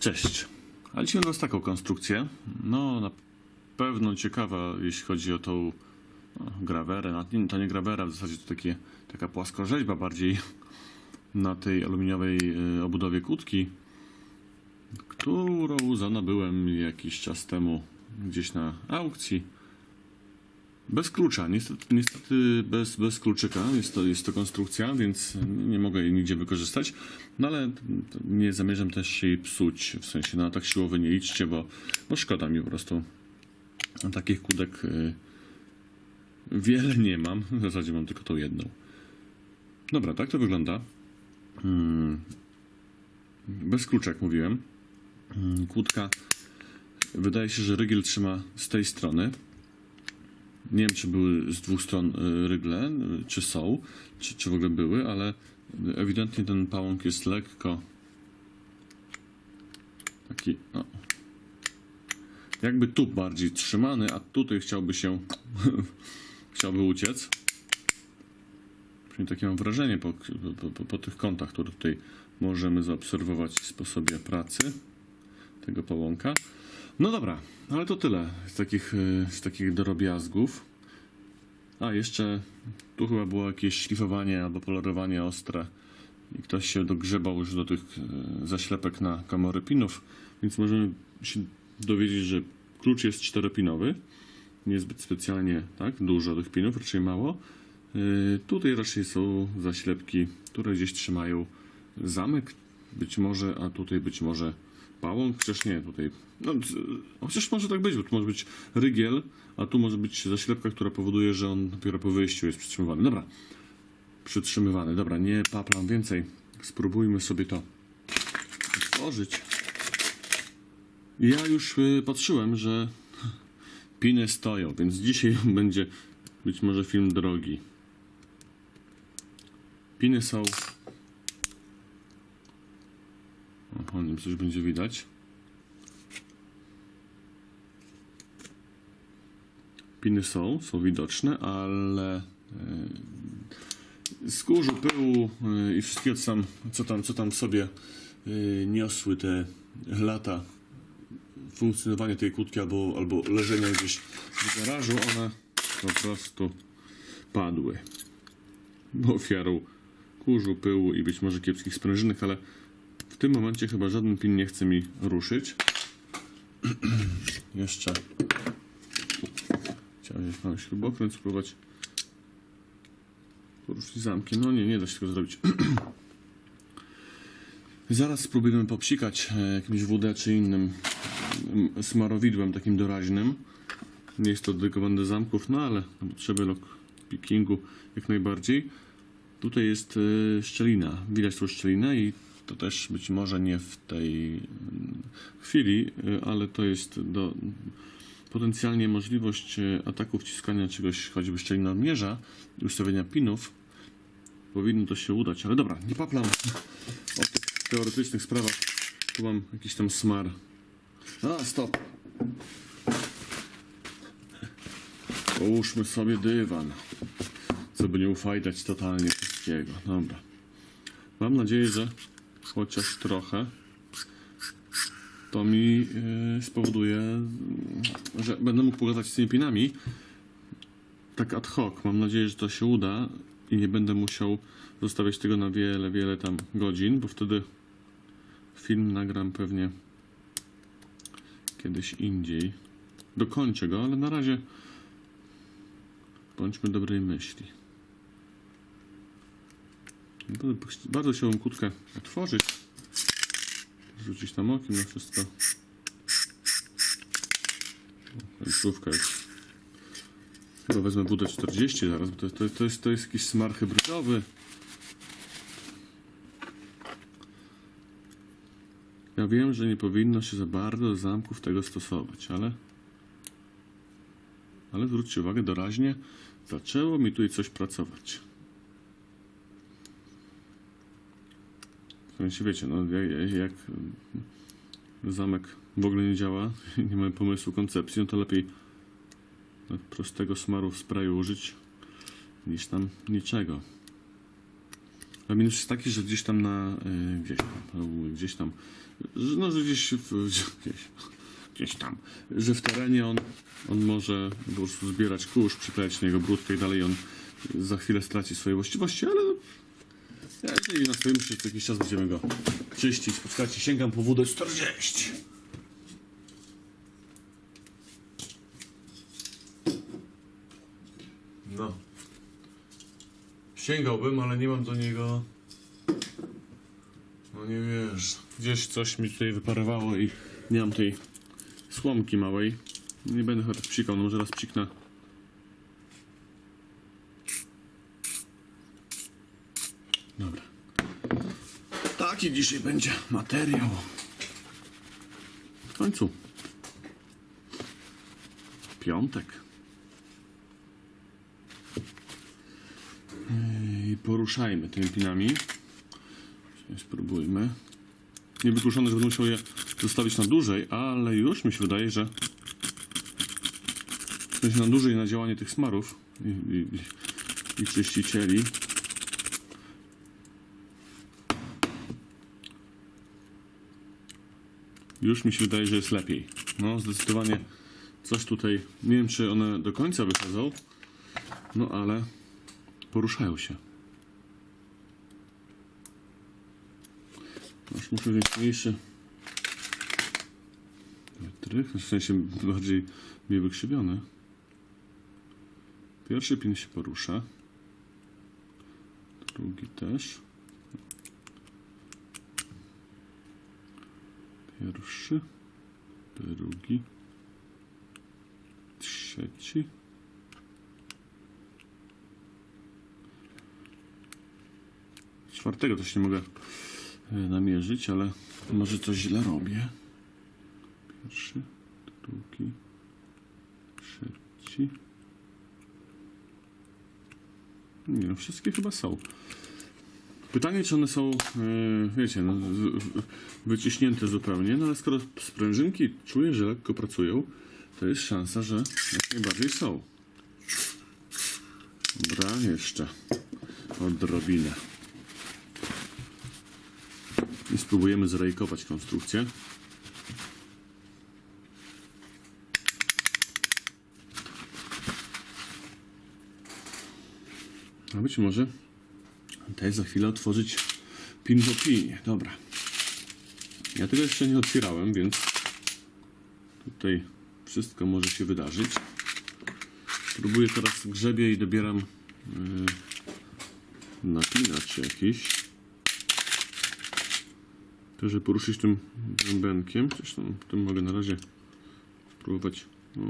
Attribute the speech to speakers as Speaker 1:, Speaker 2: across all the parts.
Speaker 1: Cześć. Ale dzisiaj mam taką konstrukcję. No, na pewno ciekawa, jeśli chodzi o tą no, grawerę. Nie- to nie grawera, w zasadzie to takie, taka płaskorzeźba bardziej na tej aluminiowej y, obudowie kłódki, którą zanabyłem jakiś czas temu gdzieś na aukcji. Bez klucza, niestety, niestety bez, bez kluczyka jest to, jest to konstrukcja, więc nie mogę jej nigdzie wykorzystać. No ale nie zamierzam też jej psuć, w sensie na tak siłowy nie liczcie, bo, bo szkoda mi po prostu. Takich kudek y, wiele nie mam, w zasadzie mam tylko tą jedną. Dobra, tak to wygląda. Mm, Bez klucza, jak mówiłem. Mm, Kłódka, wydaje się, że rygiel trzyma z tej strony. Nie wiem, czy były z dwóch stron y, rygle, y, czy są, czy, czy w ogóle były, ale ewidentnie ten pałąk jest lekko taki, no, jakby tu bardziej trzymany, a tutaj chciałby się, chciałby uciec. Przynajmniej takie mam wrażenie po, po, po, po tych kątach, które tutaj możemy zaobserwować w sposobie pracy tego pałąka. No dobra, ale to tyle z takich, y, z takich drobiazgów. A, jeszcze tu chyba było jakieś szlifowanie albo polerowanie ostre i ktoś się dogrzebał już do tych y, zaślepek na komory pinów, więc możemy się dowiedzieć, że klucz jest czteropinowy, niezbyt specjalnie tak dużo tych pinów, raczej mało. Y, Tutaj raczej są zaślepki, które gdzieś trzymają zamek, być może, a tutaj być może pałąk, przecież nie, tutaj, no, chociaż może tak być, bo tu może być rygiel, a tu może być zaślepka, która powoduje, że on dopiero po wyjściu jest przytrzymywany. Dobra, przytrzymywany, dobra, nie paplam więcej, spróbujmy sobie to otworzyć. Ja już y, patrzyłem, że piny stoją, więc dzisiaj będzie być może film drogi. Piny są o, po nim coś będzie widać. Piny są, są widoczne, ale e, z kurzu, pyłu e, i wszystkiego, co tam, co tam, co tam sobie e, niosły te lata funkcjonowania tej kłódki albo, albo leżenia gdzieś w garażu, one po prostu padły. Ofiarą kurzu, pyłu i być może kiepskich sprężynek, ale tym momencie chyba żaden pin nie chce mi ruszyć. Jeszcze chciałem wziąć mały śrubokręt, spróbować poruszyć zamki. No nie, nie da się tego zrobić. Zaraz spróbujemy popsikać e, jakimś WD czy innym mm, smarowidłem takim doraźnym. Nie jest to dedykowane do zamków, no ale na potrzeby lockpickingu jak najbardziej. Tutaj jest e, szczelina. Widać tą szczelinę i to też być może nie w tej mm, chwili, e, ale to jest do potencjalnie możliwość e, ataku wciskania czegoś, choćby szczelina odmierza i ustawienia pinów. Powinno to się udać, ale dobra, nie paplam o tych teoretycznych sprawach. Tu mam jakiś tam smar. A, stop. Połóżmy sobie dywan, co by nie ufajdać totalnie wszystkiego. Dobra. Mam nadzieję, że chociaż trochę to mi yy, spowoduje, że będę mógł pogadać z tymi pinami tak ad hoc. Mam nadzieję, że to się uda i nie będę musiał zostawiać tego na wiele, wiele tam godzin, bo wtedy film nagram pewnie kiedyś indziej. Dokończę go, ale na razie bądźmy dobrej myśli. Bardzo- Bardzo chciałbym kłódkę otworzyć. Rzucić tam okiem na wszystko. Końcówka jest. Chyba wezmę WD-40 zaraz, bo to, to, to, jest, to jest jakiś smar hybrydowy. Ja wiem, że nie powinno się za bardzo do zamków tego stosować, ale... Ale zwróćcie uwagę, doraźnie zaczęło mi tutaj coś pracować. W sensie wiecie, no jak, jak zamek w ogóle nie działa, nie mamy pomysłu, koncepcji, no to lepiej tak prostego smaru w sprayu użyć niż tam niczego. A minus jest taki, że gdzieś tam na y, gdzieś tam, gdzieś tam że, no, że gdzieś, w, gdzieś, gdzieś tam, że w terenie on, on może po prostu zbierać kurz, przyklejać na niego brud i tak dalej, on za chwilę straci swoje właściwości, ale jeżeli nastawimy się, co jakiś czas będziemy go czyścić. Poczekajcie, sięgam po wódę 40. No. Sięgałbym, ale nie mam do niego. No nie wiesz. Gdzieś coś mi tutaj wyparowało i nie mam tej słomki małej. Nie będę chyba tak psikał, no może raz psiknę. Dobra. Taki dzisiaj będzie materiał. W końcu. Piątek. I poruszajmy tymi pinami. Spróbujmy. Niewykluczone, że będę musiał je zostawić na dłużej, ale już mi się wydaje, że w na dłużej na działanie tych smarów i, i, i czyścicieli. Już mi się wydaje, że jest lepiej. No, zdecydowanie coś tutaj. Nie wiem, czy one do końca wychodzą, no ale poruszają się. Aż muszę wziąć mniejszy wytrych, w sensie bardziej mniej wykrzywiony. Pierwszy pin się porusza. Drugi też. Pierwszy. Drugi. Trzeci. Czwartego też nie mogę e, namierzyć, ale może coś źle robię. Pierwszy, drugi, trzeci. Nie wszystkie chyba są. Pytanie, czy one są, e, wiecie, no, wyciśnięte zupełnie, no ale skoro sprężynki czuję, że lekko pracują, to jest szansa, że jak najbardziej są. Dobra, jeszcze odrobinę. I spróbujemy zrejkować konstrukcję. A być może też za chwilę otworzyć pin po pinie. Dobra. Ja tego jeszcze nie otwierałem, więc tutaj wszystko może się wydarzyć. Próbuję teraz grzebie i dobieram yy, napinacz jakiś. To, że poruszyć tym bębenkiem, zresztą tym mogę na razie spróbować. No,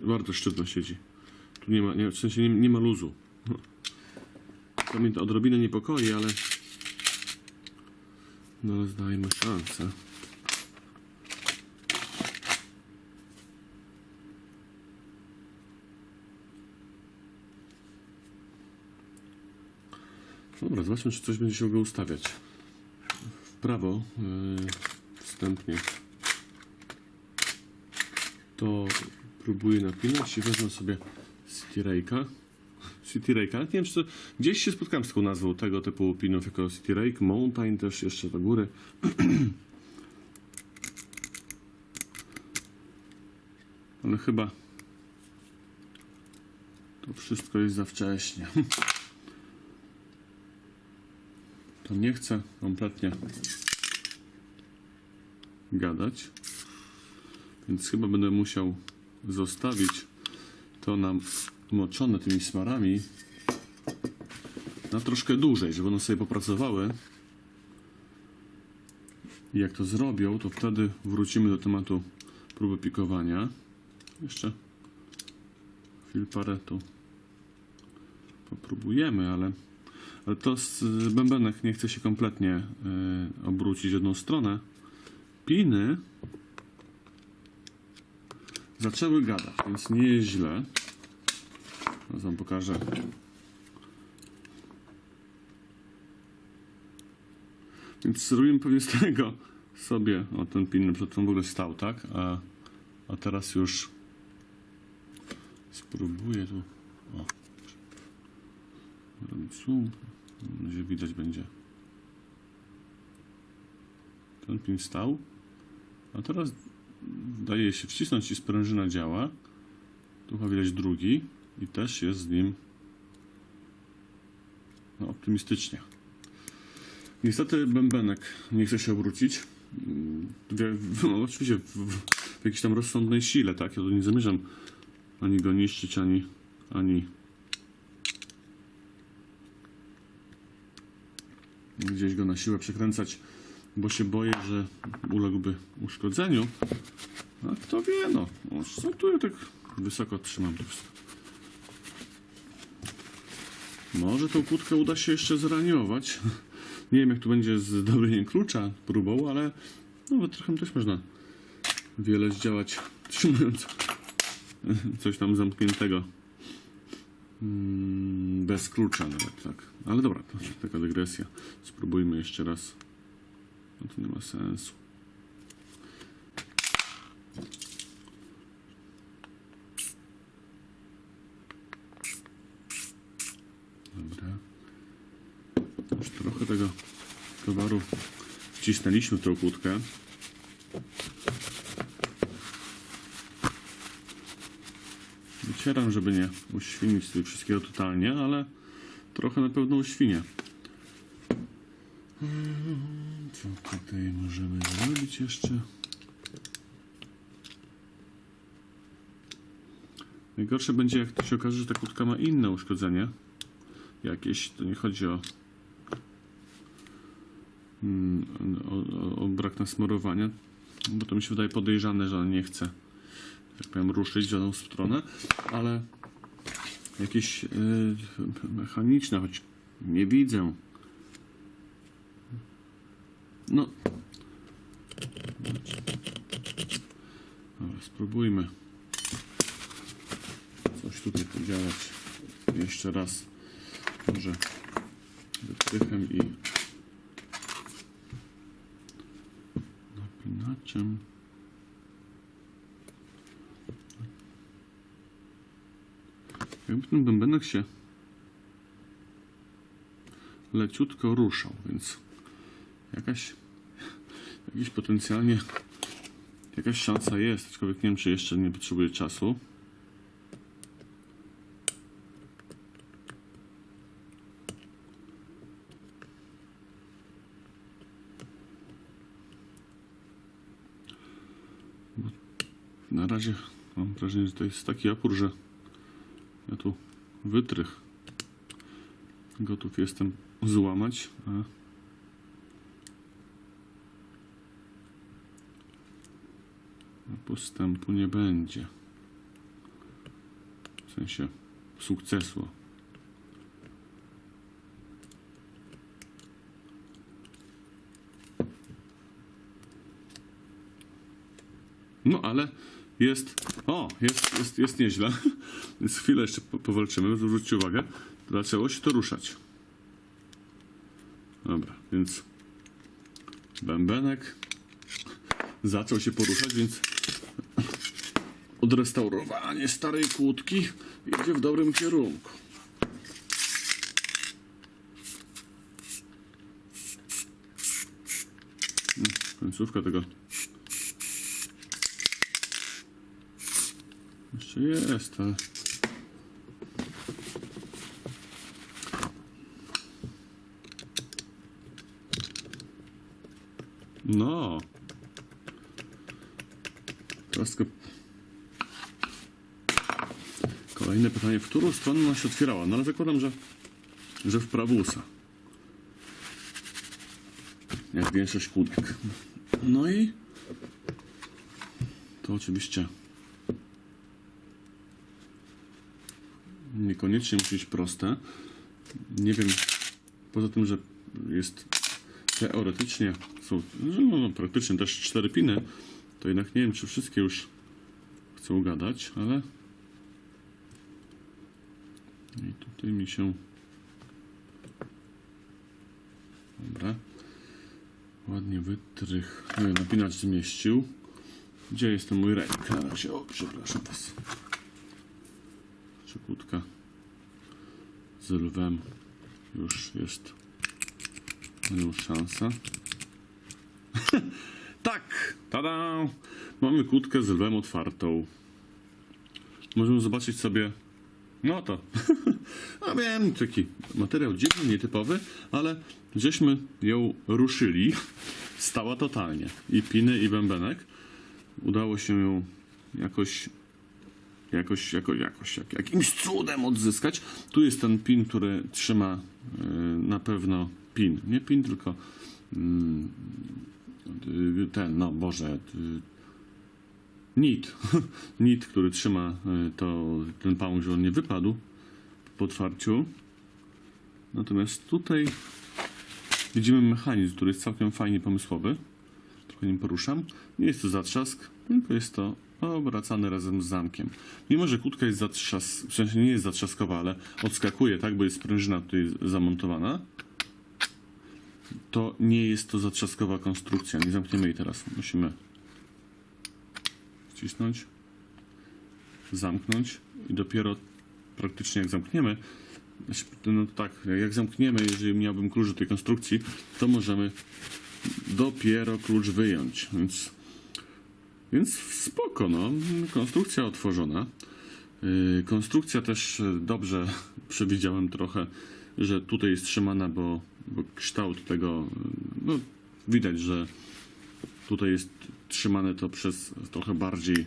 Speaker 1: w bardzo sztywno siedzi. Tu nie ma, nie, w sensie nie, nie ma luzu. To mnie to odrobinę niepokoi, ale no zdajmy szansę. Dobra, zobaczmy, czy coś będzie się mogło ustawiać. W prawo yy, wstępnie to próbuję napinać i wezmę sobie City Rake'a. City Rake, ale nie wiem, czy to, gdzieś się spotkałem z taką nazwą tego typu pinów jako City Rake, Mountain też jeszcze do góry. ale chyba to wszystko jest za wcześnie. To nie chcę kompletnie gadać, więc chyba będę musiał zostawić to nam moczone tymi smarami na troszkę dłużej, żeby one sobie popracowały. I jak to zrobią, to wtedy wrócimy do tematu próby pikowania. Jeszcze chwil parę tu popróbujemy, ale, ale to z bębenek nie chce się kompletnie y, obrócić w jedną stronę. Piny zaczęły gadać, więc nie jest źle. Teraz wam pokażę. Więc zrobimy pewnie z tego sobie, o ten pin przed w ogóle stał, tak? A, a teraz już spróbuję tu. O. Robić zoom. Nadzieję, widać będzie. Ten pin stał. A teraz daje się wcisnąć i sprężyna działa. Tu widać drugi i też jest z nim no, optymistycznie. Niestety bębenek nie chce się obrócić. W- w- No, oczywiście w, w jakiejś tam rozsądnej sile, tak? Ja tu nie zamierzam ani go niszczyć, ani, ani gdzieś go na siłę przekręcać, bo się boję, że uległby uszkodzeniu. A kto wie, no. O, Co tu ja tak wysoko trzymam. Może tą kłódkę uda się jeszcze zraniować. Nie wiem, jak tu będzie z dobieniem klucza próbą, ale no, trochę też można wiele zdziałać, trzymając coś tam zamkniętego. Mm, Bez klucza nawet, tak. Ale dobra, to taka dygresja. Spróbujmy jeszcze raz. No to nie ma sensu. Dobra. Już trochę tego towaru wcisnęliśmy tą kłódkę. Wycieram, żeby nie uświnić sobie wszystkiego totalnie, ale trochę na pewno uświnię. Co tutaj możemy zrobić jeszcze? Najgorsze będzie, jak to się okaże, że ta kłódka ma inne uszkodzenie. Jakieś, to nie chodzi o, o, o, o brak nasmarowania, bo to mi się wydaje podejrzane, że on nie chce, tak powiem, ruszyć w żadną stronę, ale jakieś y, mechaniczne, choć nie widzę. No. Dobra, spróbujmy coś tutaj podziałać jeszcze raz. Może wytrychem i napinaczem. Jakby ten bębenek się leciutko ruszał, więc jakaś, jakiś potencjalnie jakaś szansa jest, aczkolwiek nie wiem, czy jeszcze nie potrzebuje czasu. Na razie mam wrażenie, że to jest taki opór, że ja tu wytrych gotów jestem złamać, a postępu nie będzie. W sensie sukcesu. No ale jest. O, jest, jest, jest nieźle. Więc chwilę jeszcze po- powalczymy. Zwróćcie uwagę. Zaczęło się to ruszać. Dobra, więc bębenek zaczął się poruszać, więc odrestaurowanie starej kłódki idzie w dobrym kierunku. Mm, Końcówka tego Jeszcze jest, ale... No. Teraz. Kolejne pytanie, w którą stronę ona się otwierała? No ale zakładam, że, że w prawusa. Jak większość kłódek. No i... To oczywiście... niekoniecznie musi być proste. Nie wiem, poza tym, że jest teoretycznie, są no, no, praktycznie też cztery piny, to jednak nie wiem, czy wszystkie już chcą gadać, ale i tutaj mi się dobra. Ładnie wytrych napinacz zmieścił. Gdzie jest ten mój ręk? Na razie, o przepraszam was. Przykłódka z lwem już jest nią szansa. tak, tada! Mamy kłódkę z lwem otwartą. Możemy zobaczyć sobie. No to. A wiem, taki materiał dziwny, nietypowy, ale żeśmy ją ruszyli. Stała totalnie. I piny, i bębenek. Udało się ją jakoś jakoś, jako, jakoś jak, jakimś cudem odzyskać. Tu jest ten pin, który trzyma y, na pewno pin. Nie pin, tylko mm, y, ten, no Boże, y, nit. nit, który trzyma y, to, ten pałąk, że on nie wypadł po otwarciu. Natomiast tutaj widzimy mechanizm, który jest całkiem fajnie pomysłowy. Trochę nim poruszam. Nie jest to zatrzask, tylko jest to obracane razem z zamkiem. Mimo, że kłódka jest zatrzas... w sensie nie jest zatrzaskowa, ale odskakuje, tak, bo jest sprężyna tutaj zamontowana, to nie jest to zatrzaskowa konstrukcja. Nie zamkniemy jej teraz. Musimy wcisnąć, zamknąć i dopiero praktycznie jak zamkniemy, znaczy, no tak, jak zamkniemy, jeżeli miałbym klucz do tej konstrukcji, to możemy dopiero klucz wyjąć, więc więc spoko, no. Konstrukcja otworzona. Yy, Konstrukcja też yy, dobrze przewidziałem trochę, że tutaj jest trzymana, bo, bo kształt tego, yy, no widać, że tutaj jest trzymane to przez trochę bardziej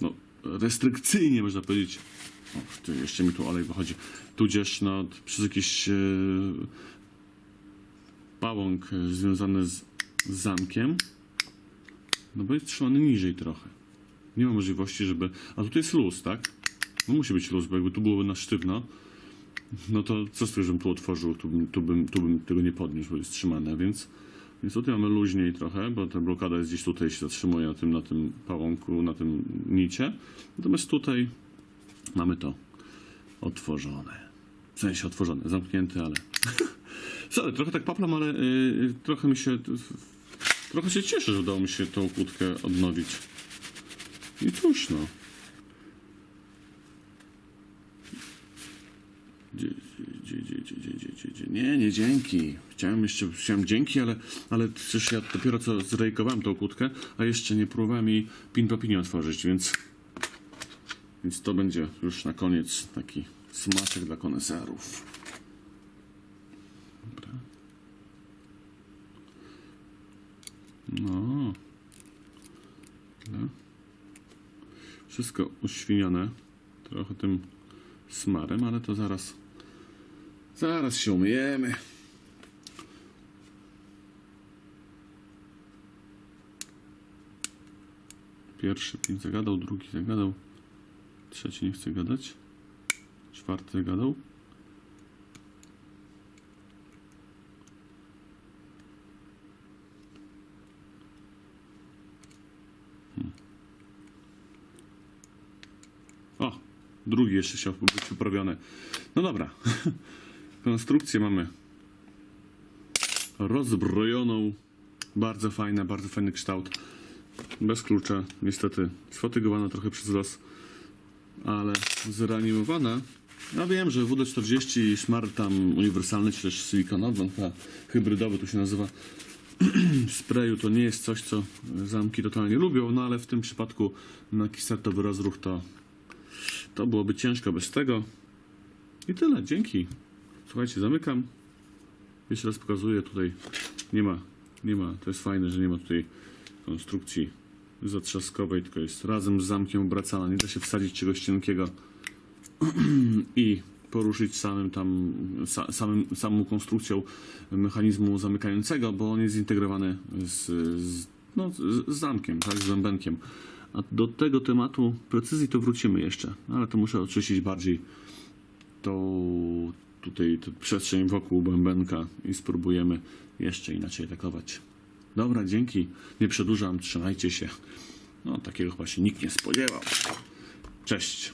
Speaker 1: no, restrykcyjnie można powiedzieć. O, jeszcze mi tu olej wychodzi. Tudzież no, przez jakiś yy, pałąk związany z zamkiem. No bo jest trzymany niżej trochę. Nie ma możliwości, żeby... A tutaj jest luz, tak? No musi być luz, bo jakby tu byłoby na sztywno, no to co z tego, żebym tu otworzył, tu bym, tu bym, tu bym tego nie podniósł, bo jest trzymane, więc... Więc tutaj mamy luźniej trochę, bo ta blokada jest gdzieś tutaj, się zatrzymuje na tym, na tym pałąku, na tym nicie. Natomiast tutaj mamy to otworzone. W sensie otworzone, zamknięte, ale... Sorry, trochę tak paplam, ale yy, trochę mi się... Trochę się cieszę, że udało mi się tą kłódkę odnowić. I cóż no. Nie, nie dzięki. Chciałem jeszcze, chciałem dzięki, ale, ale przecież ja dopiero co zrejkowałem tą kłódkę, a jeszcze nie próbowałem jej pin po pinie otworzyć, więc więc to będzie już na koniec taki smaczek dla koneserów. Dobra. No. Wszystko uświnione. Trochę tym smarem, ale to zaraz. Zaraz się umyjemy. Pierwszy zagadał, drugi zagadał. Trzeci nie chce gadać. Czwarty zagadał. O, drugi jeszcze chciał być poprawiony. No dobra. Konstrukcję mamy rozbrojoną. Bardzo fajna, bardzo fajny kształt. Bez klucza, niestety sfatygowana trochę przez los, ale zreanimowana. Ja wiem, że WD-40 i Smart tam uniwersalny, czy też silikonowy, on chyba hybrydowy tu się nazywa, sprayu to nie jest coś, co zamki totalnie lubią, no ale w tym przypadku na kisertowy rozruch to, to byłoby ciężko bez tego. I tyle, dzięki. Słuchajcie, zamykam. Jeszcze raz pokazuję, tutaj nie ma, nie ma, to jest fajne, że nie ma tutaj konstrukcji zatrzaskowej, tylko jest razem z zamkiem obracana, nie da się wsadzić czegoś cienkiego i poruszyć samym tam, sa, samym, samą konstrukcją mechanizmu zamykającego, bo on jest zintegrowany z, z, no, z zamkiem, tak, z bębenkiem. A do tego tematu precyzji to wrócimy jeszcze, ale to muszę oczyścić bardziej tą tutaj tę przestrzeń wokół bębenka i spróbujemy jeszcze inaczej atakować. Dobra, dzięki. Nie przedłużam, trzymajcie się. No, takiego chyba się nikt nie spodziewał. Cześć.